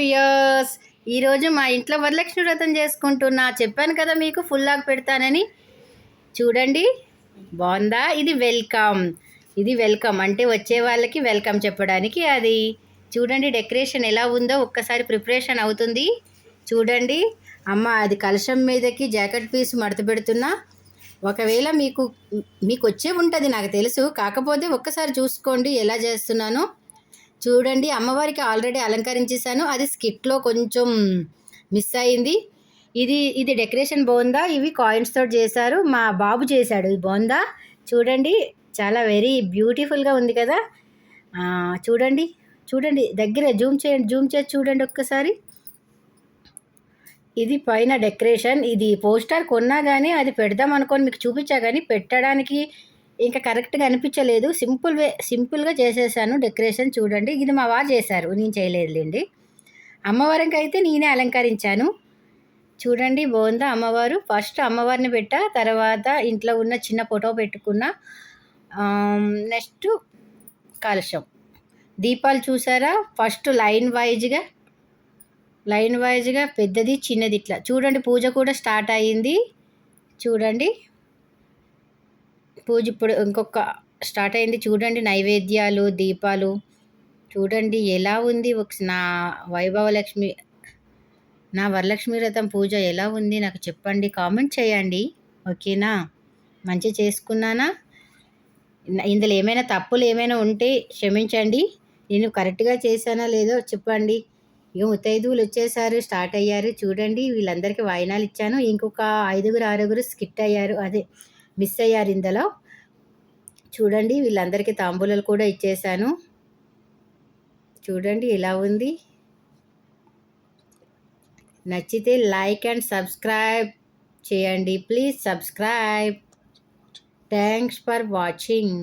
Weirs ఈరోజు మా ఇంట్లో వరలక్ష్మి వ్రతం చేసుకుంటున్నా. చెప్పాను కదా మీకు ఫుల్ లాగ్ పెడతానని. చూడండి. బాగుందా? ఇది వెల్కమ్ ఇది వెల్కమ్ అంటే వచ్చే వాళ్ళకి వెల్కమ్ చెప్పడానికి అది. చూడండి డెకరేషన్ ఎలా ఉందో ఒక్కసారి ప్రిపరేషన్ అవుతుంది. చూడండి. అమ్మ అది కలశం మీదకి జాకెట్ పీస్ మడత పెడుతున్నా. ఒకవేళ మీకు మీకు వచ్చే ఉంటుంది నాకు తెలుసు. కాకపోతే ఒక్కసారి చూసుకోండి ఎలా చేస్తున్నానో. చూడండి అమ్మవారికి ఆల్రెడీ అలంకరించేసాను అది స్కిట్లో కొంచెం మిస్ అయింది. ఇది ఇది డెకరేషన్ బాగుందా ఇవి కాయిన్స్తో చేశారు. మా బాబు చేశాడు ఇది బాగుందా చూడండి చాలా వెరీ బ్యూటిఫుల్గా ఉంది కదా. చూడండి చూడండి దగ్గర జూమ్ చేయండి జూమ్ చేసి చూడండి ఒక్కసారి. ఇది పైన డెకరేషన్. ఇది పోస్టర్ కొన్నా కానీ అది పెడదాం అనుకొని మీకు చూపించా కానీ పెట్టడానికి ఇంకా కరెక్ట్గా అనిపించలేదు. సింపుల్ వే సింపుల్గా చేసేసాను డెకరేషన్ చూడండి. ఇది మా వారు చేశారు. నేను చేయలేదులేండి. అమ్మవారికి అయితే నేనే అలంకరించాను. చూడండి బాగుందా అమ్మవారు? ఫస్ట్ అమ్మవారిని పెట్టా. తర్వాత ఇంట్లో ఉన్న చిన్న ఫోటో పెట్టుకున్న. నెక్స్ట్ కలశం దీపాలు చూసారా? ఫస్ట్ లైన్ వైజ్గా లైన్ వైజ్గా పెద్దది చిన్నది ఇట్లా. చూడండి పూజ కూడా స్టార్ట్ అయ్యింది చూడండి. పూజ ఇప్పుడు ఇంకొక స్టార్ట్ అయింది చూడండి నైవేద్యాలు దీపాలు. చూడండి ఎలా ఉంది ఒక నా వైభవలక్ష్మి నా వరలక్ష్మి వ్రతం పూజ ఎలా ఉంది నాకు చెప్పండి కామెంట్ చేయండి. ఓకేనా? మంచి చేసుకున్నానా? ఇందులో ఏమైనా తప్పులు ఏమైనా ఉంటే క్షమించండి. నేను కరెక్ట్గా చేశానా లేదో చెప్పండి. ఇక ముత్తైదువులు వచ్చేసారు స్టార్ట్ అయ్యారు. చూడండి వీళ్ళందరికీ వాయినాలు ఇచ్చాను. ఇంకొక ఐదుగురు ఆరుగురు స్కిట్ అయ్యారు. అదే మిస్ అయ్యారు ఇందులో చూడండి వీళ్ళందరికీ తాంబూలాలు కూడా ఇచ్చేసాను చూడండి ఎలా ఉంది. నచ్చితే లైక్ అండ్ సబ్స్క్రైబ్ చేయండి. Please subscribe. Thanks for watching.